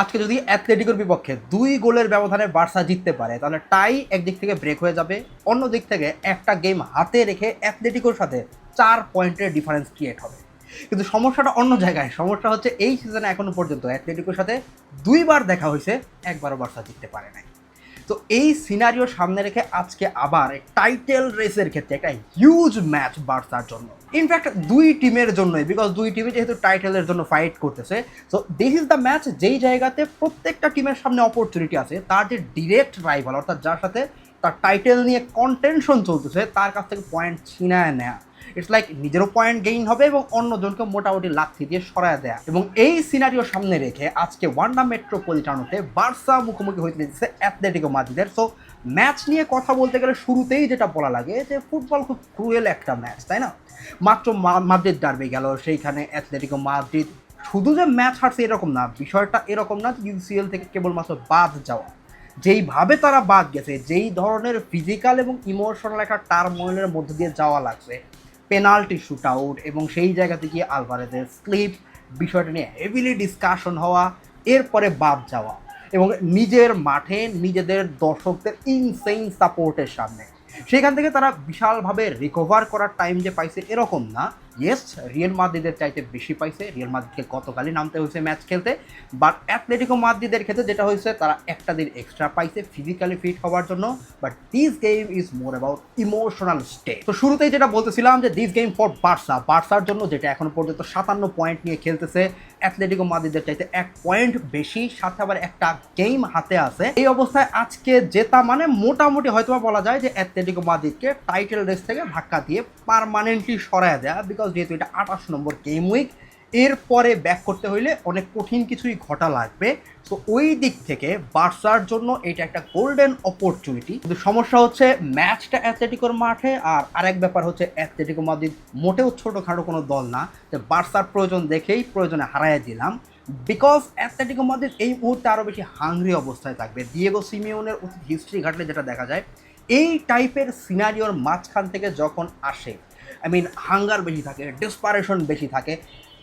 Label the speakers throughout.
Speaker 1: আজকে যদি অ্যাথলেটিকোর বিপক্ষে দুই গোলের ব্যবধানে বার্সা জিততে পারে, তাহলে টাই একদিক থেকে ব্রেক হয়ে যাবে। অন্য দিক থেকে একটা গেম হাতে রেখে অ্যাথলেটিকোর সাথে চার পয়েন্টের ডিফারেন্স ক্রিয়েট হবে। কিন্তু সমস্যাটা অন্য জায়গায়। সমস্যা হচ্ছে এই সিজনে এখনও পর্যন্ত অ্যাথলেটিকোর সাথে দুইবার দেখা হয়েছে, একবারও বার্সা জিততে পারে নাই। তো এই সিনারিও সামনে রেখে আজকে আবার টাইটেল রেসের ক্ষেত্রে একটা হিউজ ম্যাচ বার্সার জন্য। ইনফ্যাক্ট দুই টিমের জন্যই বিকজ দুই টিমে যেহেতু টাইটেলের জন্য ফাইট করতেছে so this is the match যেই জায়গাতে প্রত্যেকটা টিমের সামনে অপরচুনিটি আছে, তার যে ডিরেক্ট রাইভাল অর্থাৎ যার সাথে তার টাইটেল নিয়ে কন্টেনশন চলতেছে, তার কাছ থেকে পয়েন্ট ছিনায় নেয়া। ইটস লাইক নিজেরও পয়েন্ট গেইন হবে এবং অন্যজনকে মোটামুটি লাথি দিয়ে সরায় দেয়া। এবং এই সিনারিও সামনে রেখে আজকে ওয়ান্ডা মেট্রোপলিটানোতে বার্সা মুখোমুখি হইতে দিচ্ছে অ্যাথলেটিকো মাদ্রিদের সো ম্যাচ নিয়ে কথা বলতে গেলে শুরুতেই যেটা বলা লাগে যে ফুটবল খুব ক্রুয়েল একটা ম্যাচ তাই না? মাত্র মাদ্রিদ ডারবে গেল, সেইখানে অ্যাথলেটিকো মাদ্রিদ শুধু যে ম্যাচ হারছে এরকম না, বিষয়টা এরকম না ইউসিএল থেকে কেবলমাত্র বাদ যাওয়া। যেইভাবে তারা বাদ গেছে, যেই ধরনের ফিজিক্যাল এবং ইমোশনাল একটা টার্মোয়েলের মধ্যে দিয়ে যাওয়া লাগছে পেনাল্টি শ্যুট আউট এবং সেই জায়গা থেকে আলভারেজের স্লিপ বিষয়টা নিয়ে হেভিলি ডিসকাশন হওয়া, এরপরে বাদ যাওয়া এবং নিজের মাঠে নিজেদের দর্শকদের ইনসেইন সাপোর্টের সামনে। সেখান থেকে তারা বিশালভাবে রিকভার করার টাইম যে পাইছে এরকম না। ইয়েস রিয়েল মাদ্রিদের চাইতে বেশি পাইছে। রিয়েল মাদ্রিদকে গতকালই নামতে হয়েছে ম্যাচ খেলতে। বাট অ্যাথলেটিকো মাদ্রিদের ক্ষেত্রে যেটা হয়েছে, তারা একটা দিন এক্সট্রা পাইছে ফিজিক্যালি ফিট হওয়ার জন্য। But this game is more about emotional state তো শুরুতেই যেটা বলতেছিলাম যে দিস গেম ফর বার্সা বার্সার জন্য যেটা এখনও পর্যন্ত সাতান্ন পয়েন্ট নিয়ে খেলতেছে অ্যাথলেটিকো মাদ্রিদের চাইতে এক পয়েন্ট বেশি, সাথে আবার একটা গেম হাতে আছে। এই অবস্থায় আজকে জেতা মানে মোটামুটি হয়তো বলা যায় যে অ্যাথলেটিকো মাদ্রিদকে টাইটেল রেস থেকে ধাক্কা দিয়ে পারমানেন্টলি সরায় দেয়া। বিকজ যেহেতু এটা আঠাশ নম্বর গেম উইক এরপরে ব্যাক করতে হইলে অনেক কঠিন কিছুই ঘটা লাগবে। তো ওই দিক থেকে বার্সার জন্য এটা একটা গোল্ডেন অপরচুনিটি কিন্তু সমস্যা হচ্ছে ম্যাচটা অ্যাথলেটিকোর মাঠে, আর আরেক ব্যাপার হচ্ছে অ্যাথলেটিকো মাদ্রিদ মোটেও ছোটোখাটো কোনো দল না। যে বার্সার প্রয়োজন দেখেই প্রয়োজনে হারাইয়া দিলাম। বিকজ অ্যাথলেটিকো মাদ্রিদ এই মুহূর্তে আরও বেশি হাংরি অবস্থায় থাকবে। দিয়েগো সিমিওনের হিস্ট্রি ঘাটলে যেটা দেখা যায়, এই টাইপের সিনারিওর মাঝখান থেকে যখন আসে আই মিন হাঙ্গার বেশি থাকে ডেসপারেশন বেশি থাকে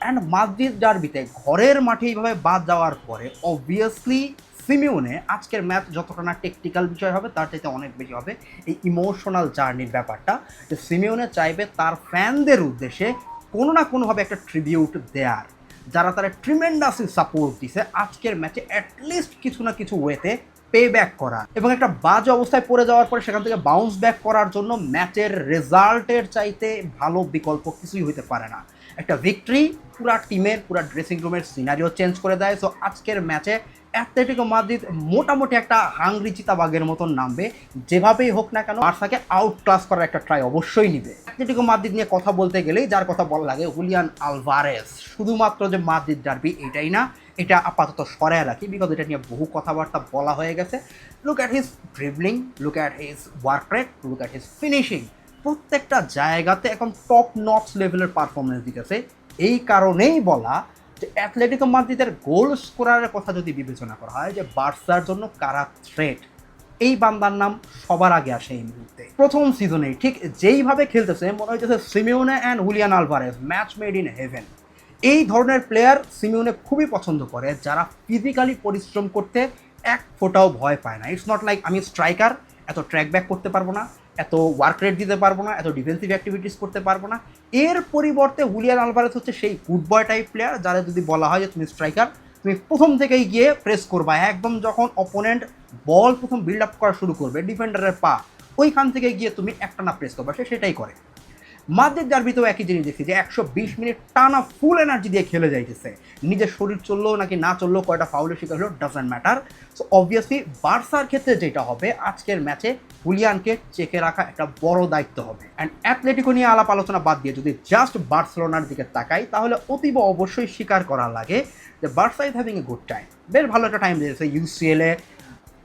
Speaker 1: অ্যান্ড মাদ্রিদ ডার্বিতে ঘরের মাঠে এইভাবে বাদ যাওয়ার পরে অবভিয়াসলি সিমিউনে আজকের ম্যাচ যতটা না টেকনিক্যাল বিষয় হবে, তার চাইতে অনেক বেশি হবে। এই ইমোশনাল জার্নির ব্যাপারটা, যে সিমিওনে চাইবে তার ফ্যানদের উদ্দেশ্যে কোনো না কোনোভাবে একটা ট্রিবিউট দেয়ার। যারা তারা ট্রিমেন্ডাসলি সাপোর্ট দিছে, আজকের ম্যাচে অ্যাটলিস্ট কিছু না কিছু ওয়েতে পে ব্যাক করা এবং একটা বাজে অবস্থায় পড়ে যাওয়ার পরে সেখান থেকে বাউন্স ব্যাক করার জন্য ম্যাচের রেজাল্টের চাইতে ভালো বিকল্প কিছুই হতে পারে না। একটা ভিক্টরি পুরা টিমের পুরা ড্রেসিং রুমের সিনারিও চেঞ্জ করে দেয়। সো আজকের ম্যাচে অ্যাথলেটিকো মাদ্রিদ মোটামুটি একটা হাংরি চিতাবাগের মতন নামবে। যেভাবেই হোক না কেন বার্সাকে আউট ক্লাস করার একটা ট্রাই অবশ্যই নিবে। অ্যাথলেটিকো মাদ্রিদ নিয়ে কথা বলতে গেলেই যার কথা বলা লাগে হুলিয়ান আলভারেস শুধুমাত্র যে মাদ্রিদ ডারবি এটাই না। এটা আপাতত সরায় রাখি বিকজ এটা নিয়ে বহু কথাবার্তা বলা হয়ে গেছে। Look at his dribbling look at his work rate look at his finishing প্রত্যেকটা জায়গাতে এখন টপ নটস লেভেলের পারফরমেন্স দিতেছে। এই কারণেই বলা যে অ্যাথলেটিকো মাদ্রিদের গোল স্কোরারের কথা যদি বিবেচনা করা হয়, যে বার্সার জন্য কারা থ্রেট এই বান্দার নাম সবার আগে আসে এই মুহূর্তে। প্রথম সিজনে ঠিক যেইভাবে খেলতেছে, মনে হইতেছে Simeone and Julian Alvarez match made in heaven এই ধরনের প্লেয়ার সিমিউনে খুবই পছন্দ করে, যারা ফিজিক্যালি পরিশ্রম করতে এক ফোটাও ভয় পায় না। ইটস নট লাইক আমি স্ট্রাইকার এত ট্র্যাক ব্যাক করতে পারব না, এত ওয়ার্ক রেট দিতে পারব না, এত ডিফেন্সিভ অ্যাক্টিভিটিস করতে পারব না। এর পরিবর্তে হুলিয়ান আলভারেস হচ্ছে সেই গুড বয় টাইপ প্লেয়ার যারা যদি বলা হয় যে তুমি স্ট্রাইকার তুমি প্রথম থেকেই গিয়ে প্রেস করবা। একদম যখন অপোনেন্ট বল প্রথম বিল্ড আপ করা শুরু করবে ডিফেন্ডারের পা, ওইখান থেকে গিয়ে তুমি একটা না প্রেস করবা, সে সেটাই করে। মাদ্রিদ ডার্বিতেও একই জিনিস দেখছি যে একশো বিশ মিনিট টানা ফুল এনার্জি দিয়ে খেলে যাইতেছে। নিজের শরীর চলল নাকি না চলল কয়টা ফাউলের শিকার হলো ডাজেন্ট ম্যাটার সো অবভিয়াসলি বার্সার ক্ষেত্রে যেটা হবে, আজকের ম্যাচে হুলিয়ানকে চেকে রাখা একটা বড় দায়িত্ব হবে। অ্যান্ড অ্যাথলেটিকো নিয়ে আলাপ আলোচনা বাদ দিয়ে যদি জাস্ট বার্সেলোনার দিকে তাকাই, তাহলে অতীব অবশ্যই স্বীকার করা লাগে যে Barca is having a good time বেশ ভালো একটা টাইম দিয়েছে ইউসিএলে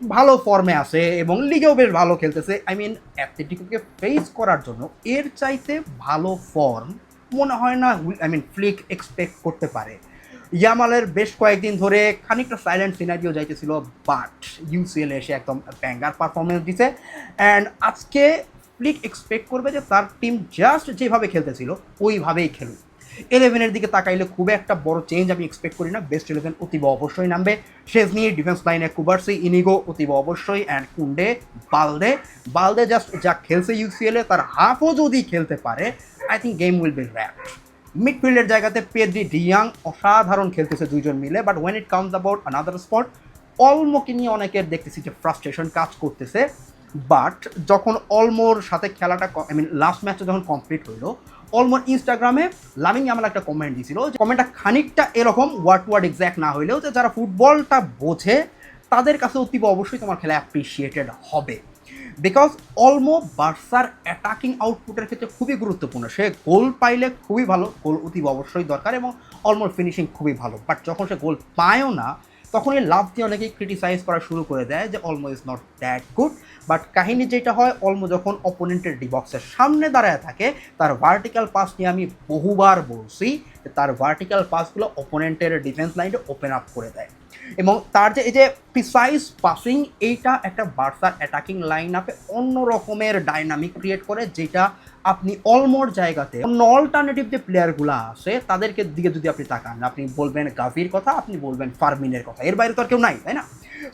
Speaker 1: ভালো ফর্মে আছে এবং লিগেও বেশ ভালো খেলতেছে। আই মিন অ্যাথলেটিকোকে ফেস করার জন্য এর চাইতে ভালো ফর্ম মনে হয় না আই মিন ফ্লিক এক্সপেক্ট করতে পারে। ইয়ামালের বেশ কয়েকদিন ধরে খানিকটা সাইলেন্ট সিনারিও যাইতেছিল বাট ইউসিএল এসে একদম ব্যাঙ্গার পারফরমেন্স দিছে। অ্যান্ড আজকে ফ্লিক এক্সপেক্ট করবে যে তার টিম জাস্ট যেভাবে খেলতেছিল, ওইভাবেই খেলুক। ইলেভেনের দিকে তাকাইলে খুব একটা বড় চেঞ্জ আমি এক্সপেক্ট করি না। বেস্ট ইলেভেন অতীব অবশ্যই নামবে। শেজনি ডিফেন্স লাইনে কুবার্সি ইনিগো অতীব অবশ্যই অ্যান্ড কুন্ডে বালদে বালদে জাস্ট যা খেলছে ইউসিএলে তার হাফও যদি খেলতে পারে I think game will be wrap মিডফিল্ডের জায়গাতে পেদ্রি ডিয়াং অসাধারণ খেলতেছে দুইজন মিলে but when it comes about another spot অলমোকে নিয়ে অনেকের দেখতেছি যে ফ্রাস্ট্রেশন কাজ করতেছে। বাট যখন অলমোর সাথে খেলাটা আই মিন লাস্ট ম্যাচটা যখন কমপ্লিট হইল অলমোর ইনস্টাগ্রামে লামিং আমার একটা কমেন্ট দিছিল কমেন্টটা খানিকটা এরকম ওয়ার্ড ওয়ার্ড এক্স্যাক্ট না হইলেও যে যারা ফুটবলটা বোঝে, তাদের কাছে অতীব অবশ্যই তোমার খেলা অ্যাপ্রিসিয়েটেড হবে। বিকজ অলমো বার্সার অ্যাটাকিং আউটপুটের ক্ষেত্রে খুবই গুরুত্বপূর্ণ। সে গোল পাইলে খুবই ভালো গোল অতীব অবশ্যই দরকার এবং অলমোর ফিনিশিং খুবই ভালো। বাট যখন সে গোল পায়ও না তখন এই লাভ দিয়ে অনেকেই ক্রিটিসাইজ করা শুরু করে দেয় যে Olmo is not that good but কাহিনী যেটা হয় অলমো যখন অপোনেন্টের ডিবক্সের সামনে দাঁড়ায় থাকে, তার ভার্টিক্যাল পাস নিয়ে আমি বহুবার বলছি যে তার ভার্টিক্যাল পাসগুলো অপোনেন্টের ডিফেন্স লাইনে ওপেন আপ করে দেয়। এবং তার যে, এই যে প্রিসাইজ পাসিং এইটা একটা বার্সার অ্যাটাকিং লাইন আপে অন্য রকমের ডাইনামিক ক্রিয়েট করে, যেটা আপনি অলমোর জায়গাতে অন্য অল্টারনেটিভ যে প্লেয়ারগুলো আছে, তাদেরকে দিকে যদি আপনি তাকান, আপনি বলবেন গাভির কথা, আপনি বলবেন ফার্মিনের কথা, এর বাইরে তো আর কেউ নাই, তাই না?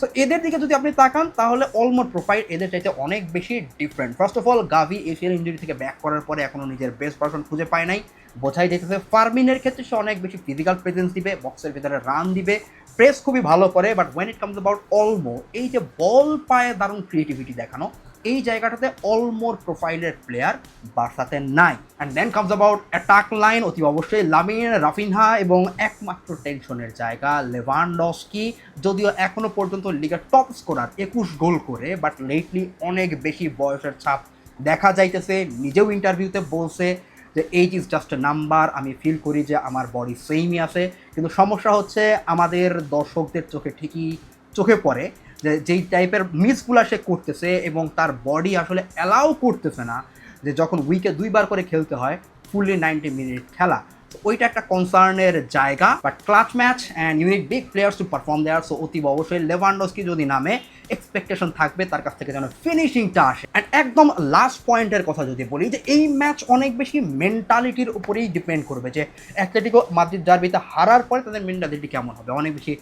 Speaker 1: সো এদের দিকে যদি আপনি তাকান, তাহলে অলমোর প্রোফাইল এদের চাইতে অনেক বেশি different first of all Gavi Asian injury থেকে ব্যাক করার পরে এখনও নিজের বেস্ট পারসন খুঁজে পায় নাই। বোঝাই যেতেছে ফার্মিনের ক্ষেত্রে সে অনেক বেশি ফিজিক্যাল প্রেজেন্স দিবে বক্সের ভিতরে রান দিবে। প্রেস খুবই ভালো করে but when it comes about Olmo এই যে বল পায়ে দারুণ ক্রিয়েটিভিটি দেখানো, এই জায়গাটাতে অলমোর প্রোফাইলের প্লেয়ার বার্সাতে নাই। And then comes about attack line অতি অবশ্যই লামিন রাফিনহা এবং একমাত্র টেনশনের জায়গা লেভানডস্কি যদিও এখনও পর্যন্ত লিগের টপ স্কোরার একুশ গোল করে বাট লেটলি অনেক বেশি বয়সের ছাপ দেখা যাইতেছে, নিজেও ইন্টারভিউতে বলছে যে এইজ ইজ জাস্ট নাম্বার আমি ফিল করি যে আমার বডি সেমই আছে। কিন্তু সমস্যা হচ্ছে আমাদের দর্শকদের চোখে ঠিকই চোখে পড়ে যে যেই টাইপের মিসগুলো সে করতেছে এবং তার বডি আসলে অ্যালাউ করতেছে না যে যখন উইকে দুইবার করে খেলতে হয় ফুললি নাইনটি মিনিট খেলা। ওইটা একটা কনসার্নের জায়গা but clutch match and you need big players to perform there so অতীব অবশ্যই লেভানডস্কি যদি নামে এক্সপেকটেশন থাকবে, তার কাছ থেকে যেন ফিনিশিংটা আসে। অ্যান্ড একদম লাস্ট পয়েন্টের কথা যদি বলি, যে এই ম্যাচ অনেক বেশি মেন্টালিটির উপরেই ডিপেন্ড করবে, যে অ্যাথলেটিকো মাদ্রিদ জার্বিতে হারার পরে তাদের মেন্টালিটি কেমন হবে? অনেক বেশি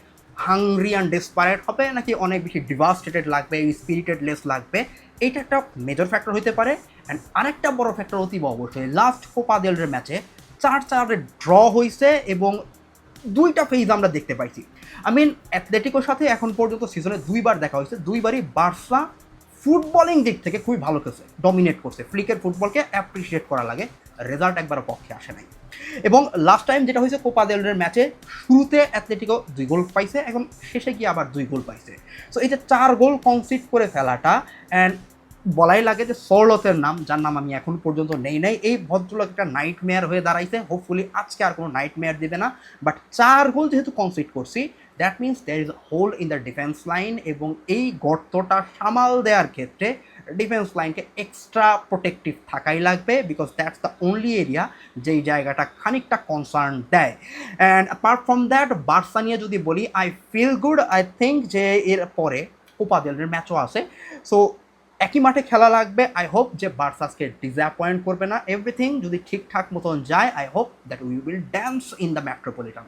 Speaker 1: হাংরি অ্যান্ড ডেসপারেট হবে, নাকি অনেক বেশি ডিভাস্টেটেড লাগবে স্পিরিটেড লেস লাগবে? এটা একটা মেজর ফ্যাক্টর হতে পারে। অ্যান্ড আরেকটা বড় ফ্যাক্টর অতীব অবশ্যই লাস্ট কোপা দেলের ম্যাচে চার চারে ড্র হয়েছে এবং দুইটা ফেজ আমরা দেখতে পাইছি। আই মিন অ্যাথলেটিকোর সাথে এখন পর্যন্ত সিজনে দুইবার দেখা হয়েছে। দুইবারই বার্সা ফুটবলিং দিক থেকে খুবই ভালো খেলছে ডমিনেট করছে। ফ্লিকের ফুটবলকে অ্যাপ্রিসিয়েট করা লাগে রেজাল্ট একবারও পক্ষে আসে নাই। এবং লাস্ট টাইম যেটা হয়েছে কোপা দেলের ম্যাচে শুরুতে অ্যাথলেটিকো দুই গোল পাইছে, এখন শেষে গিয়ে আবার দুই গোল পাইছে। সো এই যে চার গোল কনসিড করে ফেলাটা অ্যান্ড বলাই লাগে যে সরলতের নাম, যার নাম আমি এখন পর্যন্ত নেই নাই। এই ভদ্রলোক একটা নাইট মেয়ার হয়ে দাঁড়াইছে। হোপফুলি আজকে আর কোনো নাইট মেয়ার দেবে না। বাট চার গোল যেহেতু কনসিড করছি that means there is hole in the defence line এবং এই গর্তটা সামাল দেওয়ার ক্ষেত্রে ডিফেন্স লাইনকে এক্সট্রা প্রোটেক্টিভ থাকাই লাগবে because that's the only area যেই জায়গাটা খানিকটা কনসার্ন দেয়। And apart from that Barca নিয়ে যদি বলি I feel good I think যে এর পরে কোপা দেলের ম্যাচও আছে। সো একই মাঠে খেলা লাগবে। আই হোপ যে বার্সাসকে ডিসঅ্যাপয়েন্ট করবে না। এভরিথিং যদি ঠিকঠাক মতন যায় I hope that we will dance in the Metropolitan